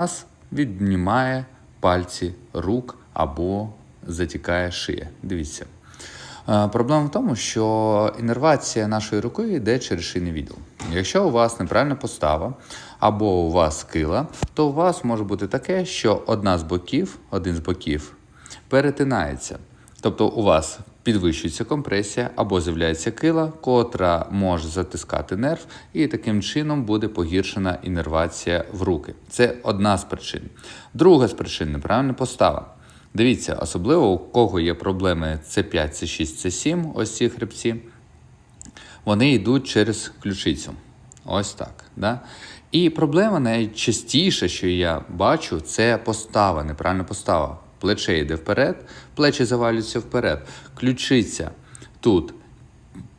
нас віднімає пальці рук або затікає шия. Дивіться. Е, Проблема в тому, що інервація нашої руки йде через шийний відділ. Якщо у вас неправильна постава або у вас кила, то у вас може бути таке, що одна з боків, один з боків перетинається. Тобто у вас підвищується компресія або з'являється кила, котра може затискати нерв, і таким чином буде погіршена інервація в руки. Це одна з причин. Друга з причин неправильна постава. Дивіться, особливо у кого є проблеми С5, С6, С7, ось ці хребці, вони йдуть через ключицю. Ось так. Да? І проблема найчастіше, що я бачу, це постава, неправильна постава. Плече йде вперед, плечі завалюються вперед. Ключиця тут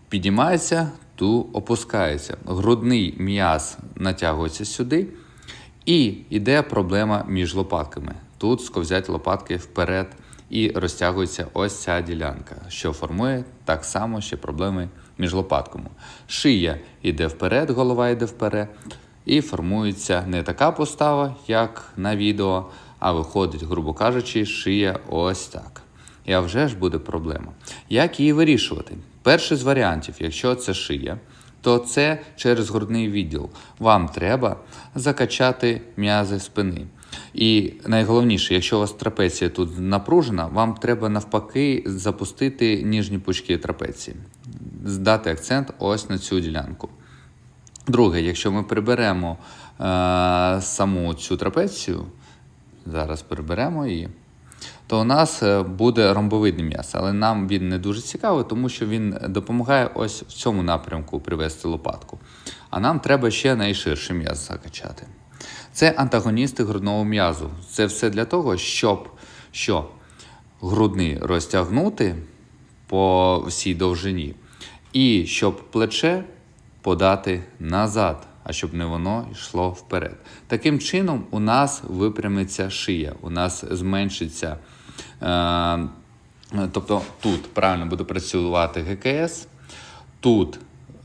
підіймається, тут опускається. Грудний м'яз натягується сюди, і йде проблема між лопатками. Тут сковзять лопатки вперед і розтягується ось ця ділянка, що формує так само ще проблеми між лопатками. Шия йде вперед, голова йде вперед, і формується не така постава, як на відео, а виходить, грубо кажучи, шия ось так. І а вже ж буде проблема. Як її вирішувати? Перший з варіантів, якщо це шия, то це через грудний відділ. Вам треба закачати м'язи спини. І найголовніше, якщо у вас трапеція тут напружена, вам треба навпаки запустити ніжні пучки трапеції, здати акцент ось на цю ділянку. Друге, якщо ми приберемо е, саму цю трапецію, зараз приберемо її, то у нас е, буде ромбовидний м'яз, але нам він не дуже цікавий, тому що він допомагає ось в цьому напрямку привести лопатку. А нам треба ще найширший м'яз закачати. Це антагоністи грудного м'язу. Це все для того, щоб що грудний розтягнути по всій довжині, і щоб плече подати назад, а щоб не воно йшло вперед. Таким чином, у нас випрямиться шия, у нас зменшиться. Е, тобто тут правильно буде працювати ГКС, тут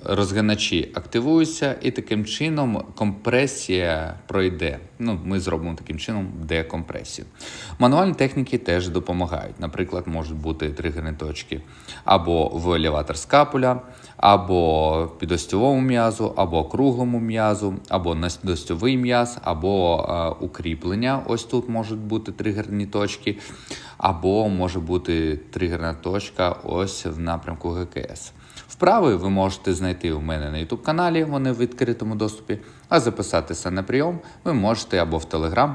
розгиначі активуються, і таким чином компресія пройде. Ну, ми зробимо таким чином декомпресію. Мануальні техніки теж допомагають. Наприклад, можуть бути тригерні точки або в елеватор скапуля, або підостьовому м'язу, або круглому м'язу, або настостьовий м'яз, або е, укріплення. Ось тут можуть бути тригерні точки, або може бути тригерна точка ось в напрямку ГКС. Вправи ви можете знайти у мене на YouTube каналі, вони в відкритому доступі. А записатися на прийом ви можете або в Telegram,